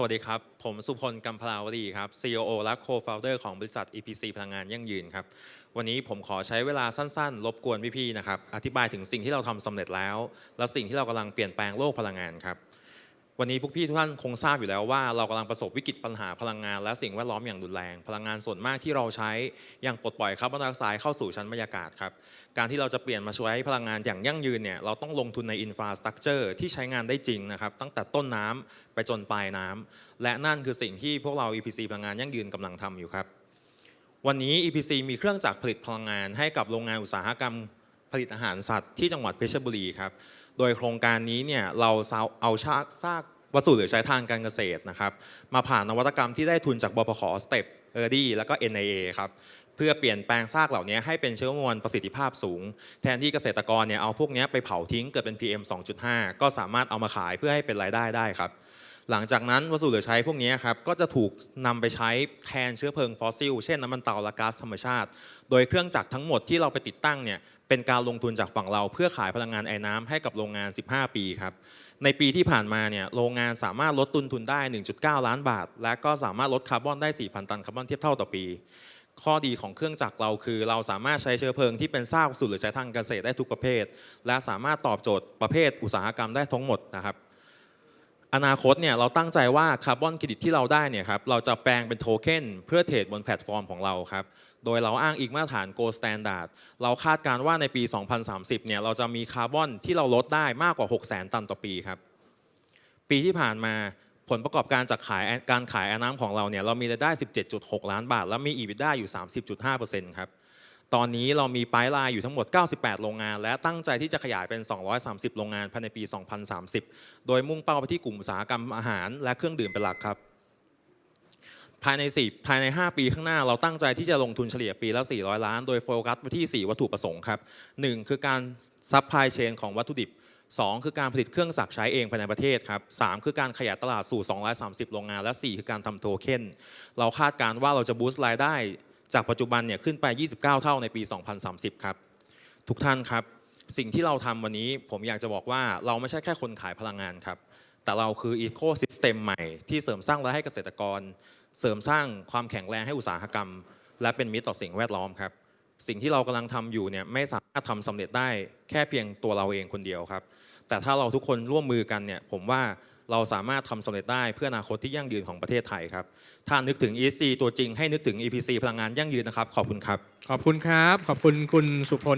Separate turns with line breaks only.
สวัสดีครับ ผมสุพลกัมพลาวดีครับ CEO และ Co-founder ของบริษัท EPC พลังงานยั่งยืนครับ วันนี้ผมขอใช้เวลาสั้นๆ รบกวนพี่ๆนะครับ อธิบายถึงสิ่งที่เราทำสำเร็จแล้ว และสิ่งที่เรากำลังเปลี่ยนแปลงโลกพลังงานครับ วันนี้พวกพี่ทุกท่านคงทราบอยู่แล้วว่าเรากำลังประสบวิกฤตปัญหาพลังงาน และสิ่งแวดล้อมอย่างรุนแรง พลังงานส่วนมากที่เราใช้อยังปลดปล่อยคาร์บอนไดออกไซด์เข้าสู่ชั้นบรรยากาศครับการที่เราจะเปลี่ยนมาใช้พลังงานอย่างยั่งยืนเนี่ยเราต้องลงทุนในอินฟราสตรักเจอร์ที่ใช้งานได้จริงนะครับตั้งแต่ต้นน้ำไปจนปลายน้ำและนั่นคือสิ่งที่พวกเรา EPC พลังงานยั่งยืนกำลังทำอยู่ครับวันนี้ EPC มีเครื่องจักรผลิตพลังงานให้กับโรงงานอุตสาหกรรม ผลิตอาหารสัตว์ที่จังหวัดเพชรบุรีครับ โดยโครงการนี้เนี่ยเราเอาชากซากวัสดุหลือใช้ทางการเกษตรนะครับ มาผ่านนวัตกรรมที่ได้ทุนจากบพขสเต็ปเออร์ดี้แล้วก็ NIA ครับเพื่อเปลี่ยนแปลงซากเหล่านี้ให้เป็นเชื้อมวลประสิทธิภาพสูง แทนที่เกษตรกรเนี่ยเอาพวกนี้ไปเผาทิ้งเกิดเป็น PM 2.5 ก็สามารถเอามาขายเพื่อให้เป็นรายได้ได้ครับ หลังจากนั้นวัสดุเหลือใช้พวกนี้ครับก็จะถูกนำไปใช้แทนเชื้อเพลิงฟอสซิล เช่นน้ำมันเตาและก๊าซธรรมชาติ โดยเครื่องจักรทั้งหมดที่เราไปติดตั้งเนี่ยเป็นการลงทุนจากฝั่งเราเพื่อขายพลังงานไอ้น้ำให้กับโรงงาน 15 ปีครับ ในปีที่ผ่านมาเนี่ยโรงงานสามารถลดต้นทุนได้ 1.9 ล้านบาท และก็สามารถลดคาร์บอนได้ 4,000 ตันคาร์บอนเทียบเท่าต่อปีข้อดีของเครื่องจักรเราคือ เราสามารถใช้เชื้อเพลิงที่เป็นซากวัสดุเหลือใช้ทางเกษตรได้ทุกประเภท และสามารถตอบโจทย์ประเภทอุตสาหกรรมได้ทั้งหมดนะครับ อนาคตเนี่ยเราตั้งใจว่าคาร์บอนเครดิตที่เราได้เนี่ยครับเราจะแปลงเป็นโทเค็นเพื่อเทรดบนแพลตฟอร์มของเราครับโดยเราอ้างอิงมาตรฐาน Gold Standard เราคาดการณ์ว่าในปี 2030 เนี่ยเราจะมีคาร์บอนที่เราลดได้มากกว่า 600,000 ตันต่อปีครับปีที่ผ่านมาผลประกอบการจากขายการขายแอร์น้ำของเราเนี่ยเรามีรายได้ 17.6 ล้านบาท และมี EBITDA อยู่ 30.5%ครับ ตอนนี้เรามีไพลายอยู่ทั้งหมด 98 โรงงาน และตั้งใจที่จะขยายเป็น 230 โรงงานภายในปี 2030 โดยมุ่งเป้าไปที่กลุ่มอุตสาหกรรมอาหารและเครื่องดื่มเป็นหลักครับ ภายใน 4 ภายใน 5 ปีข้างหน้าเราตั้งใจที่จะลงทุนเฉลี่ยปีละ 400 ล้าน โดยโฟกัสไปที่ 4 วัตถุประสงค์ครับ 1 คือการซัพพลายเชนของวัตถุดิบ 2 คือการผลิตเครื่องสักใช้เองภายในประเทศครับ 3 คือการขยายตลาดสู่ 230 โรงงาน และ 4 คือการทำโทเค็น เราคาดการณ์ว่าเราจะบูสต์รายได้ จากปัจจุบันเนี่ยขึ้นไป 29 เท่าในปี 2030 ครับ ทุกท่านครับ สิ่งที่เราทำวันนี้ผมอยากจะบอกว่าเราไม่ใช่แค่คนขายพลังงานครับ แต่เราคืออีโค y ิสเต็มใหม่ที่เสริมสร้างรายให้เกษตรกร เสริมสร้างความแข็งแรงให้อุตสาหกรรม และเป็นมิตรต่อสิ่งแวดล้อมครับ สิ่งที่เรากำลังทำอยู่เนี่ยไม่สามารถทำสำเร็จได้แค่เพียงตัวเราเองคนเดียวครับ แต่ถ้าเราทุกคนร่วมมือกันเนี่ยผมว่า เราสามารถทำสำเร็จได้เพื่ออนาคตที่ยั่งยืนของประเทศไทยครับ ถ้านึกถึง ESG ตัวจริงให้นึกถึง EPC พลังงานยั่งยืนนะครับ ขอบคุณครับ
ขอบคุณครับ ขอบคุณคุณสุพล